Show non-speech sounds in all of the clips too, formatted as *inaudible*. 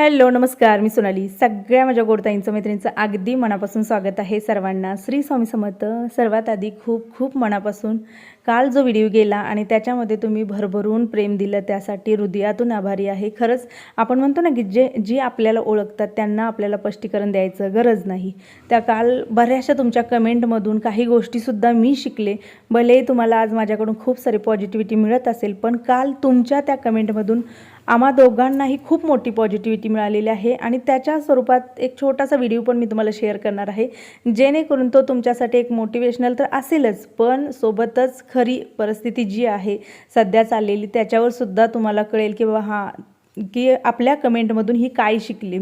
Hello नमस्कार. मी सोनाली. सगळ्या माझ्या गोडताईंचं मैत्रिणीचं अगदी मनापासून स्वागत आहे सर्वांना. श्री स्वामी समर्थ सर्वात आधी खूप खूप मनापासून काल जो व्हिडिओ गेला आणि त्याच्यामध्ये तुम्ही भरभरून प्रेम दिलं त्यासाठी हृदयातून आभारी आहे. खरंच आपण म्हणतो ना की जे जी आपल्याला ओळखतात त्यांना आपल्याला स्पष्टीकरण द्यायचं गरज नाही. त्या काल बऱ्याचशा तुमच्या कमेंटमधून काही गोष्टीसुद्धा मी शिकले. भले तुम्हाला आज माझ्याकडून खूप सारी पॉझिटिव्हिटी मिळत असेल पण काल तुमच्या त्या कमेंटमधून आम्हा दोघांनाही खूप मोठी पॉझिटिव्हिटी मिळालेली आहे आणि त्याच्या स्वरूपात एक छोटासा व्हिडिओ पण मी तुम्हाला शेअर करणार आहे. जेणेकरून तो तुमच्यासाठी एक मोटिवेशनल तर असेलच पण सोबतच खरी परिस्थिती जी आहे सध्या चाललेली त्याच्यावर सुद्धा तुम्हाला कळेल की बाबा हां की आपल्या कमेंटमधून ही काय शिकली.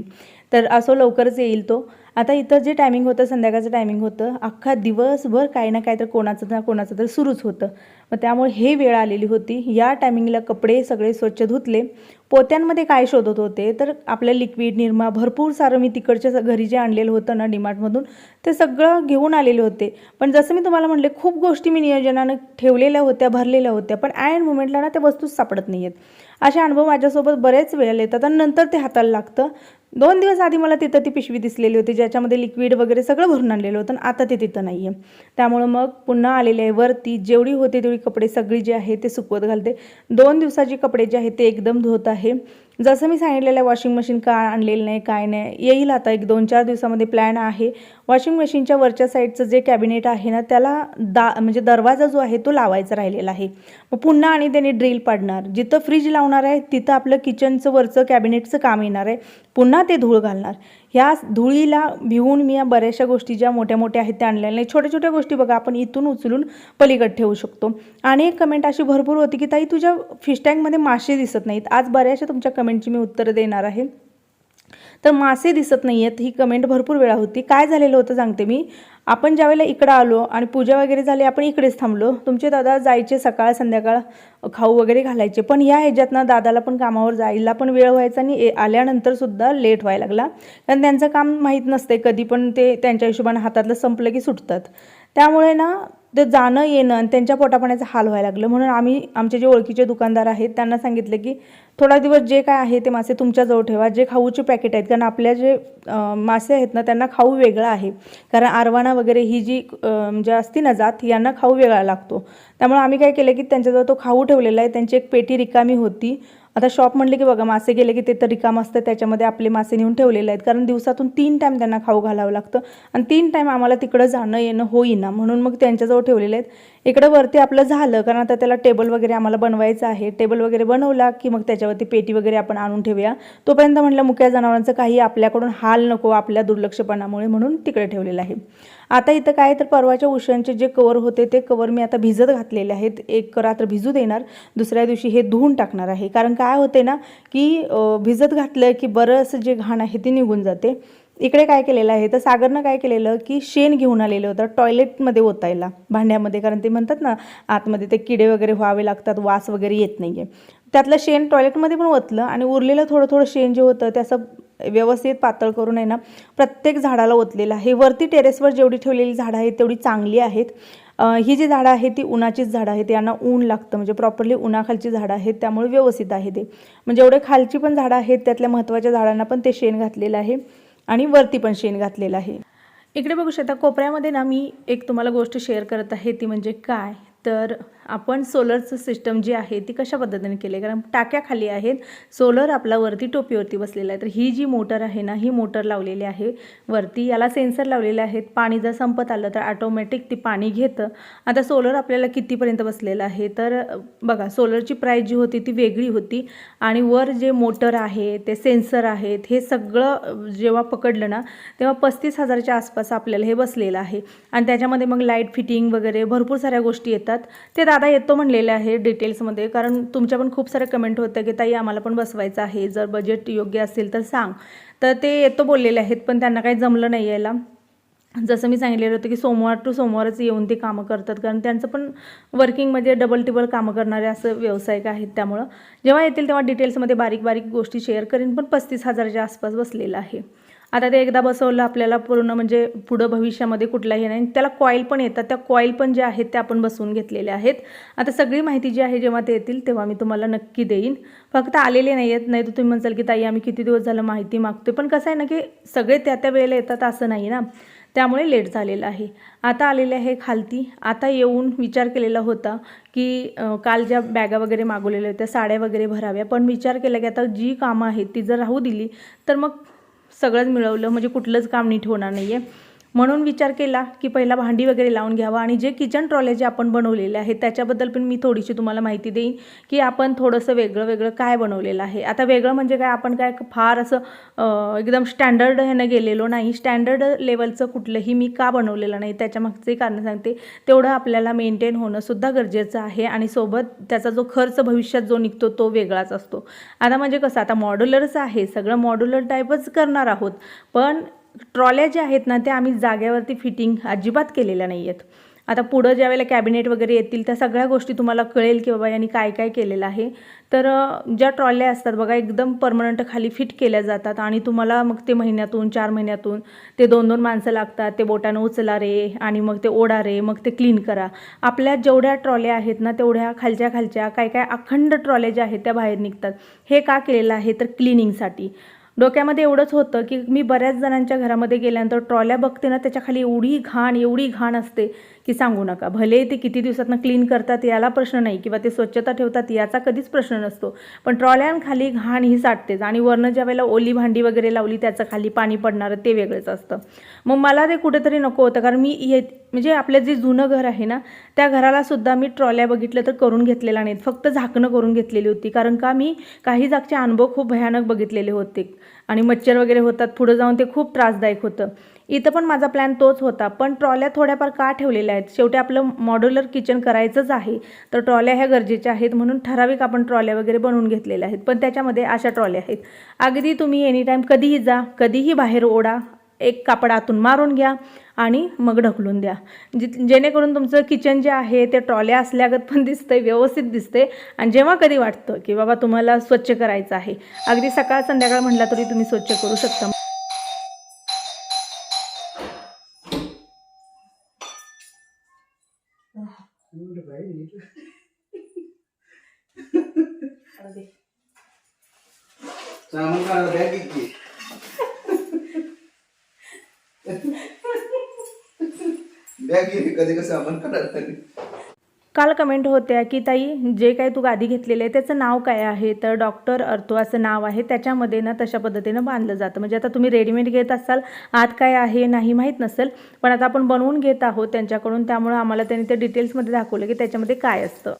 तर असो लवकरच येईल तो. आता इथं जे टायमिंग होतं संध्याकाळचं टायमिंग होतं अख्खा दिवसभर काही ना काही तर कोणाचं ना कोणाचं तर सुरूच होतं. मग त्यामुळे हे वेळ आलेली होती. या टायमिंगला कपडे सगळे स्वच्छ धुतले. पोत्यांमध्ये काय शोधत होते? तर आपलं लिक्विड निरमा भरपूर सारं मी तिकडच्या घरी जे आणलेलं होतं ना डीमार्टमधून ते सगळं घेऊन आलेले होते. पण जसं मी तुम्हाला म्हटले खूप गोष्टी मी नियोजनानं ठेवलेल्या होत्या भरलेल्या होत्या पण ॲन मुमेंटला ना त्या वस्तूच सापडत नाही आहेत असे अनुभव माझ्यासोबत बरेच वेळेला येतात आणि नंतर ते हाताला लागतं. दोन दिवस आधी मला तिथं ती पिशवी दिसलेली होती ज्याच्यामध्ये लिक्विड वगैरे सगळं भरून आणलेलं होतं आता ते तिथं नाही आहे त्यामुळं मग पुन्हा आलेले आहे वरती जेवढी होते तेवढी कपडे सगळी जे आहे ते सुकवत घालते. दोन दिवसाची कपडे जे आहेत ते एकदम धुवत आहे. जसं मी सांगितलेलं आहे वॉशिंग मशीन का आणलेलं नाही काय नाही येईल आता एक दोन चार दिवसामध्ये प्लॅन आहे. वॉशिंग मशीनच्या वरच्या साईडचं जे कॅबिनेट आहे ना त्याला दा म्हणजे दरवाजा जो आहे तो लावायचा राहिलेला आहे. मग पुन्हा आणि त्याने ड्रिल पाडणार. जिथं फ्रीज लावणार आहे तिथं आपलं किचनचं वरचं कॅबिनेटचं काम येणार आहे. पुन्हा ते धूळ घालणार. ह्या धुळीला भिवून मी या बऱ्याचशा गोष्टी ज्या मोठ्या मोठ्या आहेत त्या आणलेल्या नाही. छोट्या छोट्या गोष्टी बघा आपण इथून उचलून पलीकडे ठेवू शकतो. आणि एक कमेंट अशी भरपूर होती की ताई तुझ्या फिश टँकमध्ये मासे दिसत नाहीत. आज बऱ्याचशा तुमच्या कमेंटची मी उत्तरं देणार आहे. तर मासे दिसत नाही आहेत ही कमेंट भरपूर वेळा होती. काय झालेलं होतं सांगते मी. आपण ज्यावेळेला इकडं आलो आणि पूजा वगैरे झाली आपण इकडेच थांबलो. तुमचे दादा जायचे सकाळ संध्याकाळ खाऊ वगैरे घालायचे. पण या ह्याच्यातनं दादाला पण कामावर जायला पण वेळ व्हायचा आणि ए- लेट व्हायला लागला. कारण त्यांचं काम माहीत नसते कधी पण ते त्यांच्या हिशोबाने हातातलं संपलं की सुटतात. त्यामुळे ना ते जाणं येणं आणि त्यांच्या पोटापाण्याचा हाल व्हायला लागलं. म्हणून आम्ही आमचे जे ओळखीचे दुकानदार आहेत त्यांना सांगितलं की थोडा दिवस जे काय आहे ते मासे तुमच्याजवळ ठेवा. जे खाऊचे पॅकेट आहेत कारण आपल्या जे मासे आहेत ना त्यांना खाऊ वेगळा आहे. कारण आरवाना वगैरे ही जी म्हणजे असती ना जात यांना खाऊ वेगळा लागतो. त्यामुळे आम्ही काय केलं की त्यांच्याजवळ तो खाऊ ठेवलेला आहे. त्यांची एक पेटी रिकामी होती. आता शॉप म्हणले की बघा मासे गेले की ते तर रिकाम असतं त्याच्यामध्ये आपले मासे नेऊन ठेवलेले आहेत. कारण दिवसातून तीन टाईम त्यांना खाऊ घालावं लागतं. आणि तीन टाईम आम्हाला तिकडं जाणं येणं होईना. म्हणून मग त्यांच्याजवळ ठेवलेले आहेत. इकडं वरती आपलं झालं कारण आता त्याला टेबल वगैरे आम्हाला बनवायचं आहे. टेबल वगैरे बनवला की मग त्याच्यावरती पेटी वगैरे आपण आणून ठेवूया. तोपर्यंत म्हटलं मुक्या जनावरांचं काही आपल्याकडून हाल नको आपल्या दुर्लक्षपणामुळे म्हणून तिकडे ठेवलेलं आहे. आता इथं काय तर परवाच्या उशांचे जे कवर होते ते कवर मी आता भिजत घातलेले आहेत. एक रात्र भिजू देणार दुसऱ्या दिवशी हे धुवून टाकणार आहे. कारण का काय होते ना की भिजत घातलं की बरंच जे घाण आहे ते निघून जाते. इकडे काय केलेलं आहे तर सागरनं काय केलेलं की शेण घेऊन आलेलं होतं टॉयलेटमध्ये ओतायला भांड्यामध्ये. कारण ते म्हणतात ना आतमध्ये ते किडे वगैरे व्हावे लागतात वास वगैरे येत नाही आहे त्यातलं शेण टॉयलेटमध्ये पण ओतलं आणि उरलेलं थोडं थोडं शेण जे होतं ते असं व्यवस्थित पातळ करून आहे ना प्रत्येक झाडाला ओतलेलं आहे. वरती टेरेसवर जेवढी ठेवलेली झाडं आहेत तेवढी चांगली आहेत. ही जी झाडं आहेत ती उन्हाचीच झाडं आहेत. यांना ऊन लागतं. म्हणजे प्रॉपरली उन्हाखालची झाडं आहेत. त्यामुळे व्यवस्थित आहे ते. म्हणजे एवढे खालची पण झाडं आहेत. त्यातल्या महत्त्वाच्या झाडांना पण ते शेण घातलेलं आहे. आणि वरती पण शेण घातलेलं आहे. इकडे बघू शकता कोपऱ्यामध्ये ना मी एक तुम्हाला गोष्ट शेअर करत आहे. ती म्हणजे काय? तर आपण सोलरचं सिस्टम जी आहे ती कशा पद्धतीने केली? आहे कारण टाक्या खाली आहेत. सोलर आपला वरती टोपीवरती बसलेला आहे. तर ही जी मोटर आहे ना ही मोटर लावलेली आहे वरती. याला सेन्सर लावलेले आहेत. पाणी जर संपत आलं तर ऑटोमॅटिक ती पाणी घेतं. आता सोलर आपल्याला कितीपर्यंत बसलेलं आहे? तर बघा सोलरची प्राईस जी होती ती वेगळी होती. आणि वर जे मोटर आहे ते सेन्सर आहेत हे सगळं जेव्हा पकडलं ना तेव्हा पस्तीस हजारच्या आसपास आपल्याला हे बसलेलं आहे. आणि त्याच्यामध्ये मग लाइट फिटिंग वगैरे भरपूर साऱ्या गोष्टी येतात. ते दादा येतो म्हणलेले आहे डिटेल्समध्ये कारण तुमच्या पण खूप साऱ्या कमेंट होत्या की ताई आम्हाला पण बसवायचं आहे जर बजेट योग्य असेल तर सांग. तर ते येतो बोललेले आहेत पण त्यांना काही जमलं नाही यायला. जसं मी सांगितलेलं होतं की सोमवार टू सोमवारच येऊन ते कामं करतात कारण त्यांचं पण वर्किंगमध्ये डबल टिबल कामं करणारे असं व्यावसायिक आहेत त्यामुळं. जेव्हा येतील तेव्हा डिटेल्समध्ये बारीक बारीक गोष्टी शेअर करीन पण पस्तीस हजाराच्या आसपास बसलेलं आहे. आता ते एकदा बसवलं आपल्याला पूर्ण म्हणजे पुढं भविष्यामध्ये कुठलाही नाही. त्याला कॉईल पण येतात. त्या कॉईल पण जे आहेत त्या आपण बसवून घेतलेल्या आहेत. आता सगळी माहिती जी आहे जेव्हा ते येतील तेव्हा मी तुम्हाला नक्की देईन. फक्त आलेले नाही आहेत नाही तर तुम्ही म्हणसाल की ताई आम्ही किती दिवस झालं माहिती मागतोय? पण कसं आहे ना की सगळे त्या त्या वेळेला येतात असं नाही ना. त्यामुळे लेट झालेलं आहे. आता आलेले आहे खालती. आता येऊन विचार केलेला होता की काल ज्या बॅगा वगैरे मागवलेल्या होत्या साड्या वगैरे भराव्या. पण विचार केला की आता जी कामं आहेत ती जर राहू दिली तर मग सगळंच मिळवलं म्हणजे कुठलंच काम नीट होणार नाही आहे म्हणून विचार केला की पहिला भांडी वगैरे लावून घ्यावा आणि जे किचन ट्रॉले जे आपण बनवलेले आहेत त्याच्याबद्दल पण मी थोडीशी तुम्हाला माहिती देईन की आपण थोडंसं वेगळं वेगळं काय बनवलेलं आहे. आता वेगळं म्हणजे काय? आपण काय फार असं एकदम स्टँडर्ड ह्यानं गेलेलो नाही. स्टँडर्ड लेवलचं कुठलंही मी का बनवलेलं नाही त्याच्या कारण सांगते. तेवढं आपल्याला मेंटेन होणं सुद्धा गरजेचं आहे आणि सोबत त्याचा जो खर्च भविष्यात जो निघतो तो वेगळाच असतो. आता म्हणजे कसं? आता मॉड्युलरच आहे. सगळं मॉड्युलर टाईपच करणार आहोत. पण ट्रॉल्या ज्या आहेत ना त्या आम्ही जाग्यावरती फिटिंग अजिबात केलेल्या नाही आहेत आता पुढं ज्या वेळेला कॅबिनेट वगैरे येतील त्या सगळ्या गोष्टी तुम्हाला कळेल की बाबा यांनी काय काय केलेलं आहे. तर ज्या ट्रॉल्या असतात बघा एकदम परमनंट खाली फिट केल्या जातात आणि तुम्हाला मग ते महिन्यातून चार महिन्यातून ते दोन दोन माणसं लागतात ते बोटानं उचला रे आणि मग ते ओढा रे मग ते क्लीन करा. आपल्या जेवढ्या ट्रॉल्या आहेत ना तेवढ्या खालच्या खालच्या काय काय अखंड ट्रॉल्या ज्या आहेत त्या बाहेर निघतात. हे का केलेलं आहे? तर क्लिनिंगसाठी डोक्यामध्ये एवढंच होतं की मी बऱ्याच जणांच्या घरामध्ये गेल्यानंतर ट्रॉल्या बघते ना त्याच्याखाली एवढी घाण एवढी घाण असते. की सांगू नका. भले ते किती दिवसातनं क्लीन करतात याला प्रश्न नाही किंवा ते स्वच्छता ठेवतात याचा कधीच प्रश्न नसतो. पण ट्रॉल्यांखाली घाण ही साठतेच आणि वरनं ज्या वेळेला ओली भांडी वगैरे लावली त्याचं खाली पाणी पडणारं ते वेगळंच असतं. मग मला ते कुठेतरी नको होतं कारण मी ये म्हणजे आपलं जे जुनं घर आहे ना त्या घराला सुद्धा मी ट्रॉल्या बघितलं तर करून घेतलेल्या नाहीत. फक्त झाकणं करून घेतलेली होती. कारण का मी काही जागचे अनुभव खूप भयानक बघितलेले होते. आणि मच्छर वगैरे होतात पुढं जाऊन ते खूप त्रासदायक होतं. इथं पण माझा प्लॅन तोच होता. पण ट्रॉल्या थोड्याफार का ठेवलेल्या आहेत? शेवटी आपलं मॉड्युलर किचन करायचंच आहे. तर ट्रॉल्या ह्या गरजेच्या आहेत म्हणून ठराविक आपण ट्रॉल्या वगैरे बनवून घेतलेल्या आहेत. पण त्याच्यामध्ये अशा ट्रॉल्या आहेत. अगदी तुम्ही एनी टाईम कधीही जा कधीही बाहेर ओढा. एक कापड आतून मारून घ्या आणि मग ढकलून द्या. जे जेणेकरून तुमचं किचन जे आहे ते ट्रॉल्या असल्यागत पण दिसतंय व्यवस्थित दिसते आणि जेव्हा कधी वाटतं की बाबा तुम्हाला स्वच्छ करायचं आहे. अगदी सकाळ संध्याकाळ म्हटला तरी तुम्ही स्वच्छ करू शकता. सामान बॅग कधी कसं काल कमेंट होत्या की ताई जे काही तू गादी घेतलेलं आहे त्याचं नाव काय आहे? तर डॉक्टर अर्थो असं नाव आहे. त्याच्यामध्ये ना तशा पद्धतीनं बांधलं जातं. म्हणजे आता तुम्ही रेडीमेड घेत असाल आत काय आहे नाही माहीत नसेल पण आता आपण बनवून घेत आहोत त्यांच्याकडून. त्यामुळं आम्हाला त्यांनी ते डिटेल्समध्ये दाखवलं की त्याच्यामध्ये काय असतं.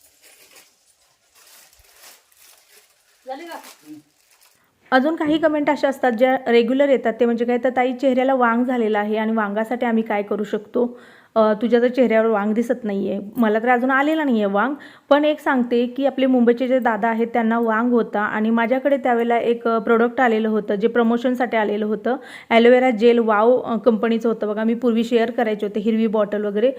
अजून काही कमेंट अशा असतात ज्या रेग्युलर येतात. ते म्हणजे काय? तर ताई चेहऱ्याला वांग झालेला आहे आणि वांगासाठी आम्ही काय करू शकतो? तुझ्या जर चेहऱ्यावर वांग दिसत नाही आहे मला तर अजून आलेला नाही आहे वांग. पण एक सांगते की आपले मुंबईचे जे दादा आहेत त्यांना वांग होता आणि माझ्याकडे त्यावेळेला एक प्रोडक्ट आलेलं होतं जे प्रमोशनसाठी आलेलं होतं. ॲलोवेरा जेल वाव कंपनीचं होतं. बघा मी पूर्वी शेअर करायचे होते हिरवी बॉटल वगैरे.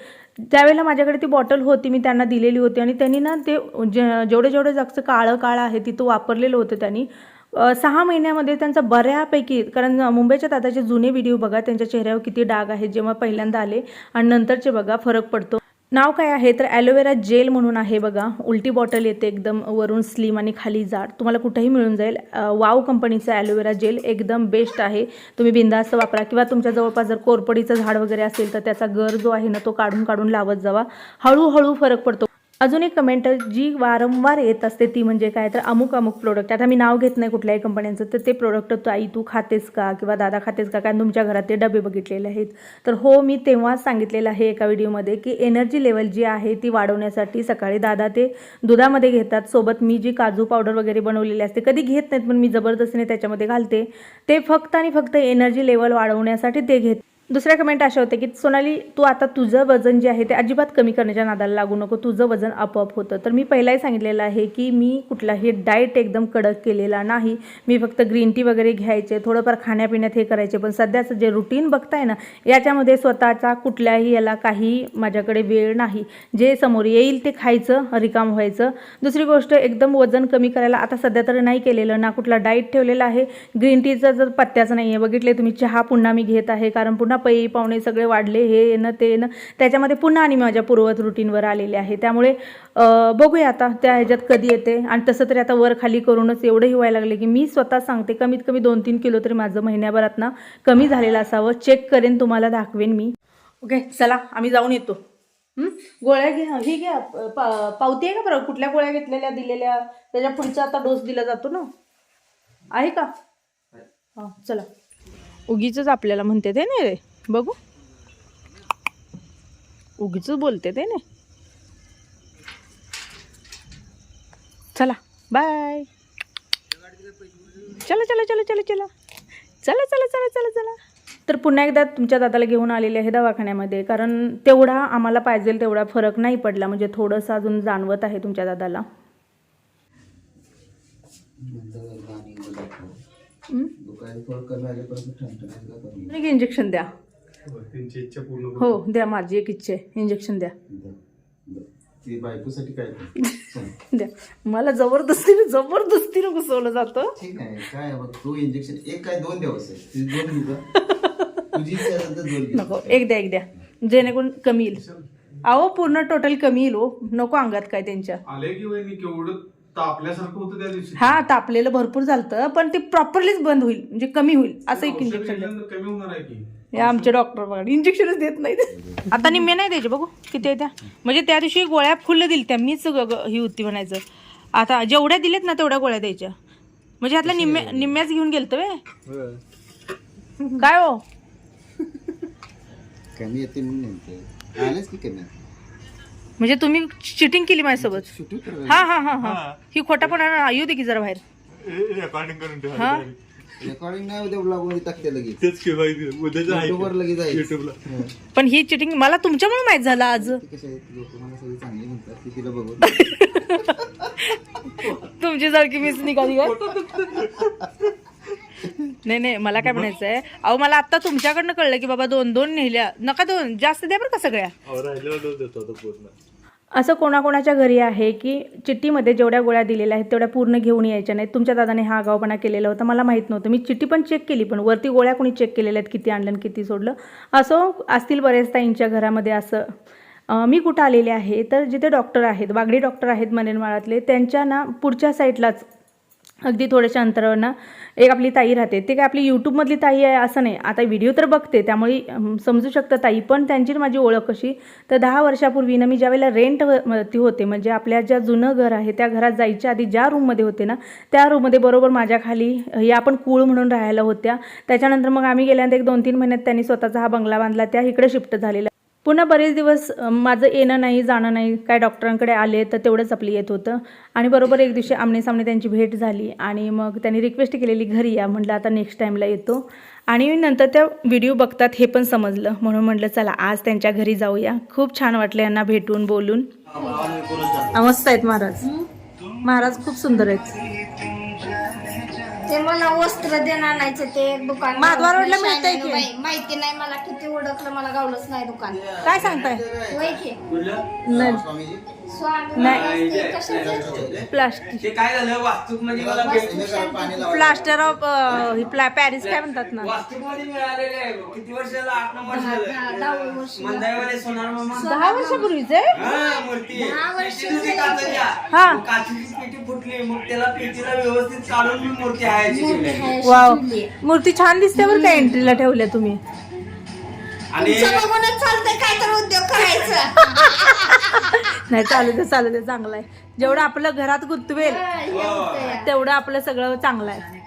त्यावेळेला माझ्याकडे ती बॉटल होती मी त्यांना दिलेली होती आणि त्यांनी ना ते जे जेवढे जेवढे जास्त काळं काळं आहे तिथं वापरलेलं होतं त्यांनी. सहा महिन्यामध्ये त्यांचा बऱ्यापैकी कारण मुंबईच्या दादाचे जुने व्हिडिओ बघा त्यांच्या चेहऱ्यावर किती डाग आहेत जेव्हा पहिल्यांदा आले आणि नंतरचे बघा फरक पडतो. नाव काय आहे? तर ॲलोवेरा जेल म्हणून आहे बघा. उलटी बॉटल येते एकदम वरून स्लिम आणि खाली जाड. तुम्हाला कुठेही मिळून जाईल. वाव कंपनीचं ॲलोवेरा जेल एकदम बेस्ट आहे. तुम्ही बिंदास्त वापरा. किंवा तुमच्या जवळपास जर कोरपडीचं झाड वगैरे असेल तर त्याचा गर जो आहे ना तो काढून काढून लावत जावा. हळूहळू फरक पडतो. अजून एक कमेंट जी वारंवार येत असते ती म्हणजे काय? तर अमुक अमुक प्रोडक्ट आता मी नाव घेत नाही कुठल्याही कंपन्यांचं तर ते प्रोडक्ट तू आई तू खातेस का? किंवा दादा खातेस का? कारण तुमच्या घरात ते डबे बघितलेले आहेत. तर हो मी तेव्हाच सांगितलेलं आहे एका व्हिडिओमध्ये की एनर्जी लेवल जी आहे ती वाढवण्यासाठी सकाळी दादा ते दुधामध्ये घेतात. सोबत मी जी काजू पावडर वगैरे बनवलेली असते कधी घेत नाहीत पण मी जबरदस्तीने त्याच्यामध्ये घालते. ते फक्त आणि फक्त एनर्जी लेवल वाढवण्यासाठी ते घेत दुसऱ्या कमेंट अशा होत्या की सोनाली तू आता तुझं वजन जे आहे ते अजिबात कमी करण्याच्या नादाला लागू नको. तुझं वजन आपोआप होतं. तर मी पहिलाही सांगितलेलं आहे की मी कुठलाही डाएट एकदम कडक केलेला नाही. मी फक्त ग्रीन टी वगैरे घ्यायचे थोडंफार खाण्यापिण्यात हे करायचे. पण सध्याचं जे रुटीन बघताय ना याच्यामध्ये स्वतःचा कुठल्याही याला काही माझ्याकडे वेळ नाही. जे समोर येईल ते खायचं रिकाम व्हायचं. दुसरी गोष्ट एकदम वजन कमी करायला आता सध्या तर नाही केलेलं ना कुठला डाएट ठेवलेला आहे. ग्रीन टीचा जर पत्त्याच नाही आहे बघितले तुम्ही चहा पुन्हा मी घेत आहे. कारण पुन्हा पै पाहुणे सगळे वाढले हे येणं ते येणं. त्याच्यामध्ये पुन्हा आणि माझ्या पूर्वत रुटीनवर आलेले आहे. त्यामुळे बघूया आता त्या ह्याच्यात कधी येते. आणि तसं तरी आता वर खाली करूनच एवढंही व्हायला लागले की मी स्वतः सांगते कमीत कमी दोन तीन किलो तरी माझं महिन्याभरात ना कमी झालेलं असावं. चेक करेन तुम्हाला दाखवेन मी. ओके चला आम्ही जाऊन येतो? गोळ्या घ्या ही घ्या. पा- पावती आहे का बरं? कुठल्या गोळ्या घेतलेल्या दिलेल्या? त्याच्या पुढचा आता डोस दिला जातो ना. आहे का? हां चला. उगीच आपल्याला म्हणते ते नाही रे. बघू. उगीच बोलते ते नाही. चला बाय चला चला चला चला चला. चला चला चला चला चला. तर पुन्हा एकदा तुमच्या दादाला घेऊन आलेले आहे दवाखान्यामध्ये कारण तेवढा आम्हाला पाहिजे तेवढा फरक नाही पडला म्हणजे थोडंसं अजून जाणवत आहे तुमच्या दादाला. हं? इंजेक्शन द्या. त्यांची इच्छा पूर्ण हो द्या माझी एक इच्छा आहे. इंजेक्शन द्या. ती बायकोसाठी काय? *laughs* द्या. मला जबरदस्तीने जबरदस्तीने घुसवलं जातं. ठीक आहे काय आहे बघ तू इंजेक्शन एक काय दोन दिवस आहे तुझी दोन घेऊ का तुझी इच्छा असेल तर दोन घे. नको एक द्या एक द्या. जेणेकरून कमी येईल. अहो पूर्ण टोटल कमी येईल हो. नको अंगात काय त्यांच्या. आले की वहिनी केवढं तापल्यासारखं होतं त्या दिवशी. हा तापलेलं भरपूर झालं पण ते प्रॉपरलीच बंद होईल म्हणजे कमी होईल असं एक औषध इंजेक्शन घेतल्यानंतर कमी होणार आहे की? हे आमचे डॉक्टर बघा इंजेक्शनच देत नाहीत. आता निम्मे नाही द्यायचे बघू किती आहे त्या? म्हणजे त्या दिवशी गोळ्या फुल दिल त्या मीच ग- ग- ही होती म्हणायचं. आता जेवढ्या दिलेत ना तेवढ्या गोळ्या द्यायच्या. म्हणजे ह्यातल्या निम्म्या निम्म्याच घेऊन गेलतो वे काय हो? कमी येते म्हणून नेमके. आलेच की कमी? म्हणजे तुम्ही चिटिंग केली माझ्यासोबत. कर हा हा हा हा. ही. खोटापणा येऊ दे की जरा बाहेर. रेकॉर्डिंग करून ठेवा. हा? रेकॉर्डिंग नाही उद्या ब्लॉग वर टाकते लगेच तेच की माहिती उद्याचं आहे युट्यूबवर लगेच आहे. युट्यूबला. पण ही चिटिंग मला तुमच्यामुळे माहीत झालं आज. ती कशी आहे? लोक मला सगळी चांगली म्हणतात. की तिला बघून. *laughs* तुमची सारखी मिस निघाली काय? नाही नाही मला काय म्हणायचं आहे? अहो मला आता तुमच्याकडनं कळलं की बाबा दोन दोन नेल्या. नका दोन जास्त द्या बरं का सगळ्या? राहिलेला डोस देतो आता पूर्ण. असं कोणाकोणाच्या घरी आहे की चिठ्ठीमध्ये जेवढ्या गोळ्या दिलेल्या आहेत तेवढ्या पूर्ण घेऊन यायच्या नाहीत? तुमच्या दादाने हा आगावपणा केलेला होता मला माहीत नव्हतं. मी चिठ्ठी पण चेक केली पण वरती गोळ्या कोणी चेक केलेल्या आहेत किती आणलं किती सोडलं? असं असतील बरेच ताईंच्या घरामध्ये असं. मी कुठं आलेले आहे? तर जिथे डॉक्टर आहेत वागडी डॉक्टर आहेत मनेनमाळातले त्यांच्या ना पुढच्या साईडलाच अगदी थोड्याशा अंतरावरनं एक आपली ताई राहते. ते काय आपली यूट्यूबमधली ताई आहे असं नाही. आता व्हिडिओ तर बघते. त्यामुळे समजू शकतं ताई. पण त्यांची माझी ओळख कशी तर दहा वर्षापूर्वी ना मी ज्यावेळेला रेंट ती होते म्हणजे आपल्या ज्या जुनं घर आहे त्या घरात जायच्या आधी ज्या रूममध्ये होते ना त्या रूममध्ये बरोबर माझ्या खाली या आपण कूळ म्हणून राहायला होत्या. त्याच्यानंतर मग आम्ही गेल्यानंतर एक दोन तीन महिन्यात त्यांनी स्वतःचा हा बंगला बांधला. त्या इकडे शिफ्ट झालेला पुन्हा बरेच दिवस माझं येणं नाही जाणं नाही काय डॉक्टरांकडे आले तर तेवढंच आपलं येत होतं. आणि बरोबर एक दिवशी आमने सामने त्यांची भेट झाली आणि मग त्यांनी रिक्वेस्ट केलेली घरी या म्हटलं आता नेक्स्ट टाईमला येतो. आणि नंतर त्या व्हिडिओ बघतात हे पण समजलं. म्हणून म्हटलं चला आज त्यांच्या घरी जाऊया. खूप छान वाटलं यांना भेटून बोलून. मस्त आहेत महाराज. महाराज खूप सुंदर आहेत. ते मला वस्त्र देणार नाहीचं ते एक दुकान महाद्वार रोडला मिळतंय की? बाई, माहिती नाही मला किती ओळखलं मला गावलंच नाही दुकान. काय सांगताय? वय की? नाही. स्वामीजी स्वामी नाही. ते कशाचे? प्लास्टिक. ते काय झालं? वास्तूक मला भेट- हिने काय पाणी लावा प्लास्टर ऑफ पॅरिस काय म्हणतात ना? वास्तूकमध्ये मिळालेले आहे. किती वर्ष झालं आठ नऊ वर्ष दहा- वर्ष. मंदाईवाले सोनार मामा. दहा वर्षापूर्वीचे हा मूर्ती. दहा वर्ष पेटी होती झाली. काचेच्या. हा. मग काचेची पेटी फुटली. मग त्याला पेटीला व्यवस्थित काढून मी मूर्ती हायची मूर्ती केली. वाव. मूर्ती छान दिसते बरं का एंट्रीला ठेवल्या तुम्ही. आणि तुमचं बघूनच चालतंय काय तर उद्योग करायचं. *laughs* नाही चालू दे चालू दे चांगलं आहे. जेवढं आपलं घरात गुंतवेल हे होतंय. तेवढं आपलं सगळं चांगलं आहे.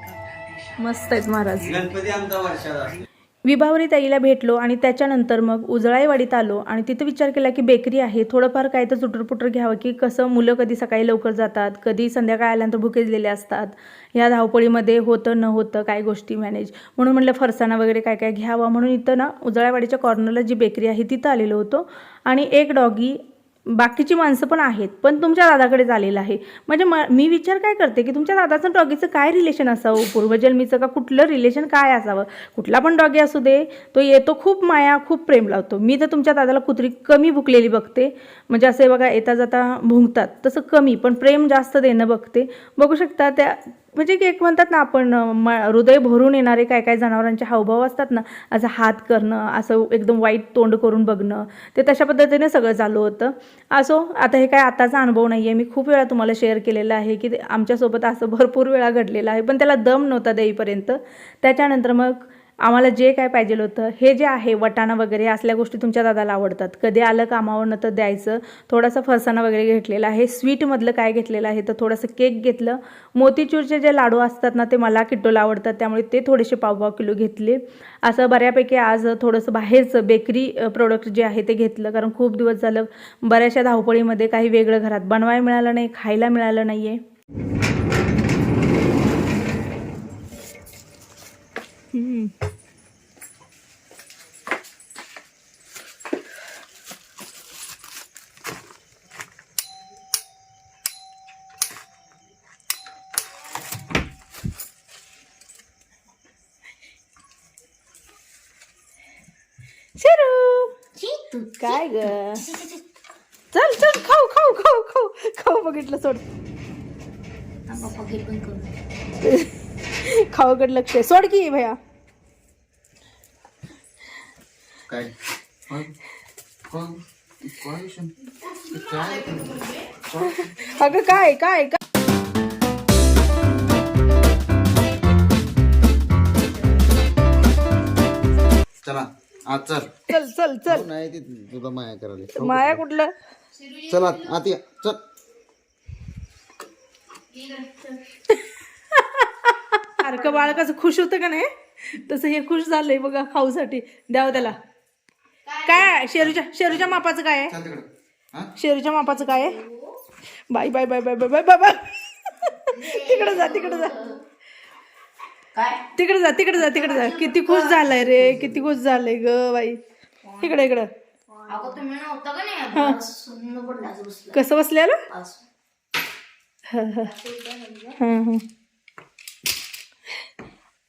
मस्त आहेत महाराज. गणपती आमचा वर्षाचा असतो. विभावरी ताईला भेटलो आणि त्याच्यानंतर मग उजळाईवाडीत आलो आणि तिथं विचार केला की बेकरी आहे थोडंफार काय तर चुटरपुटर घ्यावं की कसं मुलं कधी सकाळी लवकर जातात कधी संध्याकाळ आल्यानंतर भुकेजलेले असतात या धावपळीमध्ये होतं न होतं काय गोष्टी मॅनेज म्हणून म्हटलं फरसाणा वगैरे काय काय घ्यावा? म्हणून इथं ना उजळाईवाडीच्या कॉर्नरला जी बेकरी आहे तिथं आलेलो होतो आणि एक डॉगी बाकीची माणसं पण आहेत पण तुमच्या दादाकडे आलेलं आहे. म्हणजे म मी विचार काय करते की तुमच्या दादाचं डॉगीचं काय रिलेशन असावं? पूर्वजन्मीचं का कुठलं रिलेशन काय असावं? कुठला पण डॉगी असू दे तो येतो खूप माया खूप प्रेम लावतो. मी तर तुमच्या दादाला कुत्री कमी भुकलेली बघते. म्हणजे असे बघा येता जाता भुंकतात. तसं कमी पण प्रेम जास्त देणं बघते. बघू शकता त्या म्हणजे की एक म्हणतात ना आपण म हृदय भरून येणारे काय काय जनावरांचे हावभाव असतात ना असं हात करणं असं एकदम वाईट तोंड करून बघणं ते तशा पद्धतीने सगळं चालू होतं. असो आता हे काय आताचा अनुभव नाही आहे मी खूप वेळा तुम्हाला शेअर केलेलं आहे की ते आमच्यासोबत असं भरपूर वेळा घडलेलं आहे पण त्याला दम नव्हता देईपर्यंत. त्याच्यानंतर मग आम्हाला जे काय पाहिजे होतं हे जे आहे वटाणा वगैरे असल्या गोष्टी तुमच्या दादाला आवडतात. कधी आलं कामावरनं तर द्यायचं. थोडासा फरसाणा वगैरे घेतलेला आहे. स्वीटमधलं काय घेतलेलं आहे तर थोडंसं केक घेतलं. मोतीचूरचे जे लाडू असतात ना ते मला किट्टोला आवडतात त्यामुळे ते थोडेसे पावपाव किलो घेतले. असं बऱ्यापैकी आज थोडंसं बाहेरचं बेकरी प्रोडक्ट जे आहे ते घेतलं. कारण खूप दिवस झालं बऱ्याचशा धावपळीमध्ये काही वेगळं घरात बनवायला मिळालं नाही खायला मिळालं नाही आहे काय ग? चल चल खाऊ खाऊ खाऊ खाऊ खाऊ बघितलं सोड. *laughs* खाऊकडे लक्ष आहे. सोड की भया. काय? अगं काय? काय? काय? चला आज चल. चल चल चल. नाही ती तुझा माया करायला. माया कुठलं? चला आत ये. चल. सारखं बाळ कसं खुश होतं का नाही? तसं हे खुश झालंय बघा खाऊसाठी. द्यावं त्याला. काय शेरूच्या शेरूच्या मापाचं काय आहे? हा? शेरूच्या मापाचं काय आहे? Bye bye bye bye bye bye bye bye तिकडे जा तिकडे जा. तिकडे जा तिकडे जा तिकडे जा. किती खुश झालाय रे किती खुश झालंय ग बाई. इकडे इकडं. कसं बसलेलं? हं, हं.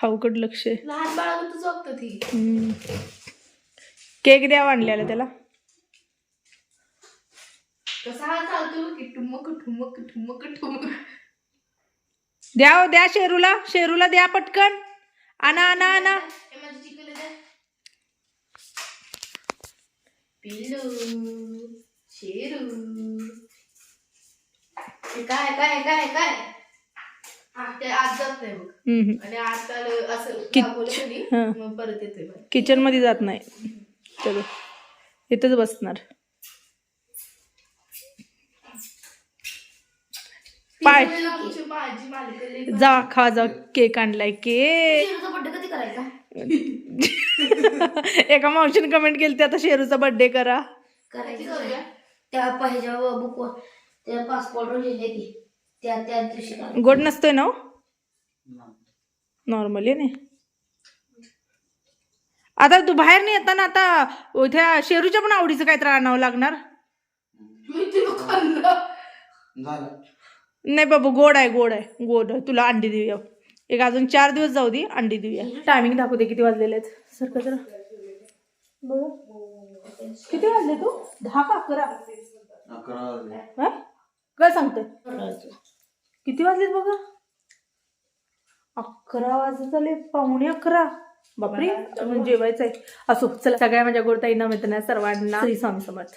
खाऊकडे लक्ष आहे. लहान बाळाला तू जगतो ती. हम्म. केक द्या आणलेला त्याला. कसा हा चालतो की ठुमक ठुमक ठुमक ठुमक. द्या हो, द्या शेरूला. शेरूला द्या पटकन. आणा आणा आणा. हे माझी चिकन दे पिल्लू शेरू. हे काय काय काय काय? किचनमध्ये जात नाही चलो. इथंच बसणार. पाय. जा खा जा. केक आणलाय केक. करायचा? *laughs* एका मावशीने कमेंट केली आता शेरूचा बर्थडे करा. करायचं त्या पाहिजे बुकवर त्या पासपोर्टवर लिहिले की त्या त्या दिवशी करा. गोड नसतोय ना नॉर्मली नाही. आता तू बाहेर नाही येताना आता त्या शेरूच्या पण आवडीचं काहीतरी आणावं लागणार? नाही बाबू गोड आहे गोड आहे. गोड. आहे तुला अंडी देऊया. एक अजून चार दिवस जाऊ दे अंडी देऊया. टायमिंग दाखवते किती वाजलेले आहेत. जरा. बघू. किती वाजले तू? दहा का अकरा. हा? काय सांगते. किती वाजलेत बघा? अकरा वाजत आले पावणे अकरा. बापरे जेवायचंय. असो चला. सगळ्या माझ्या गोडताईंना मित्रांना सर्वांना. श्री स्वामी समर्थ.